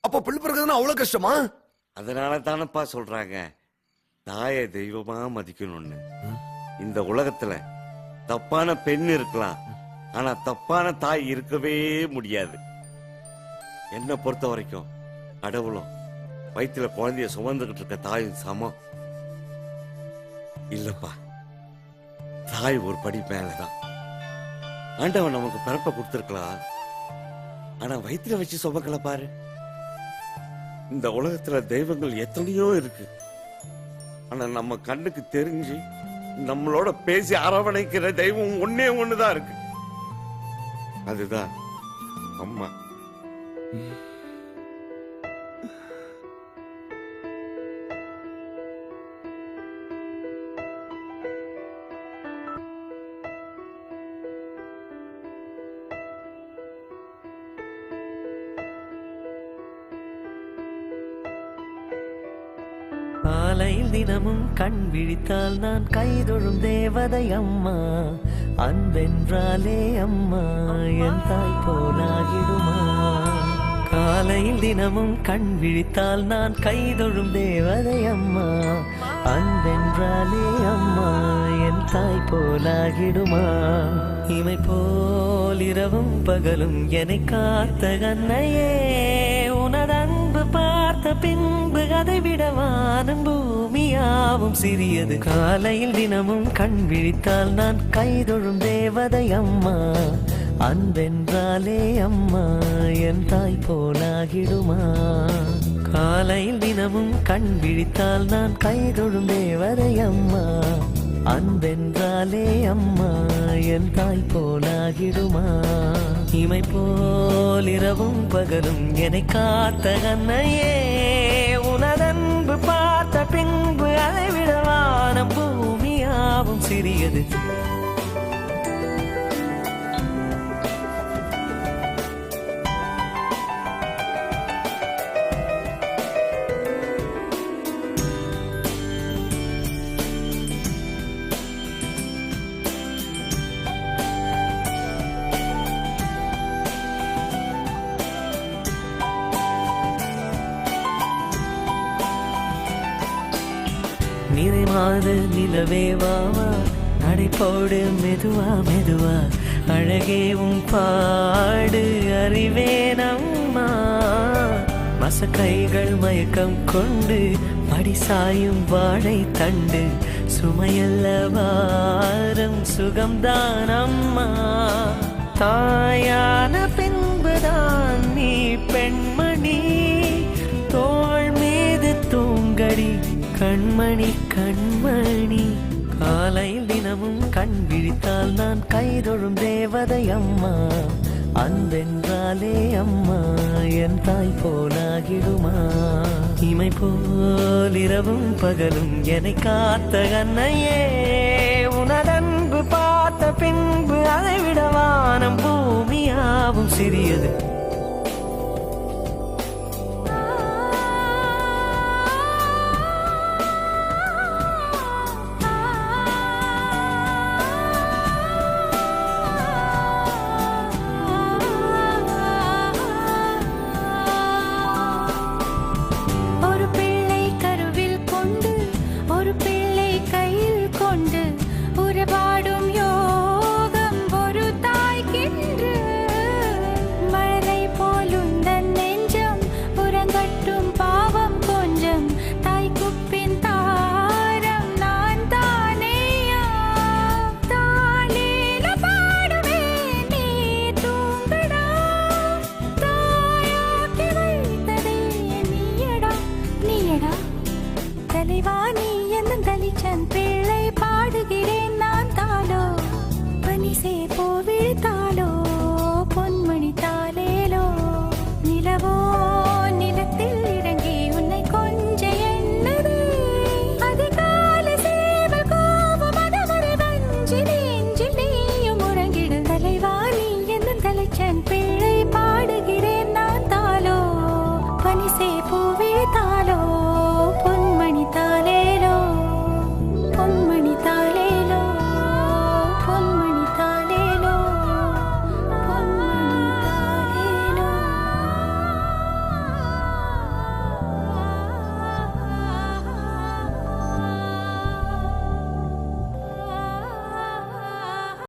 அப்ப பிள்ளை பிறகுதுன்னா அவ்வளவு கஷ்டமா? அதனால தானப்பா சொல்றாங்க. தாயை தெய்வமா மதிக்கணும்னு. இந்த உலகத்துல தப்பான பெண் இருக்கலாம். ஆனா தப்பான தாய் இருக்கவே முடியாது. என்ன பொறுத்த வரைக்கும் கடவுளும் வயித்துல குழந்தைய சுமந்துகிட்டு இருக்க தாயும் சமம். இல்லப்பா. தாய் ஒரு படி மேலதான். ஆண்டவன் நமக்கு பிறப்ப கொடுத்துருக்கலாம். ஆனா வயித்துல வச்சு சுமக்கல பாரு. இந்த உலகத்துல தெய்வங்கள் எத்தனையோ இருக்கு. ஆனா நம்ம கண்ணுக்கு தெரிஞ்சு நம்மளோட பேசி அரவணைக்கிற தெய்வம் ஒன்னே ஒண்ணுதான் இருக்கு. அதுதான் அம்மா. தினமும் கண் விழித்தால் நான் கைதொழும் தேவதை அம்மா. அன்பென்றாலே அம்மா என் தாய் போலாகிடுமா. காலையில் தினமும் கண் விழித்தால் நான் கைதொழும் தேவதை அம்மா. அன்பென்றாலே அம்மா என் தாய் போலாகிடுமா. இமை போல் இரவும் பகலும் என்னை காத்த கண்ணையே. பார்த்த பின்பு அதை விட வானம் பூமியாவும் சிறியது. காலையில் தினமும் கண் விழித்தால் நான் கைதொழும் தேவதை அம்மா. அன்பென்றாலே அம்மா என் தாய் போலாகிடுமா? காலையில் தினமும் கண் விழித்தால் நான் கைதொழும் தேவதை அம்மா. அன்பென்றாலே அம்மா என் தாய் போலாகிடுமா? இமை போல் இரவும் பகலும் என்னை காத்த கண்ணையே உனதன்பு பார்த்த பின்பு அதை விட பூமியாவும் சிறியது. நிறைமாத நிலவே வாவா நடைபோடு மெதுவா மெதுவா. அழகே உன் பாடு அறிவேனம்மா மசக்கைகள் மயக்கம் கொண்டு படிசாயும் வாழை தண்டு. சுமையல்ல வாரம் சுகம்தான் அம்மா. தாயான பின்புதான் நீ பெண்மணி. தோல் மீது தூங்கடி கண்மணி கண்மணி. காலையில் தினமும் கண் விழித்தால் நான் கைதொழும் தேவதை அம்மா. அன்பென்றாலே அம்மா என் தாய் போலாகிடுமா. இமை போல் இரவும் பகலும் என்னை காத்த கண்ணையே. உனதன்பு பார்த்த பின்பு அதை விட வானம் பூமியாவும் சிறியது.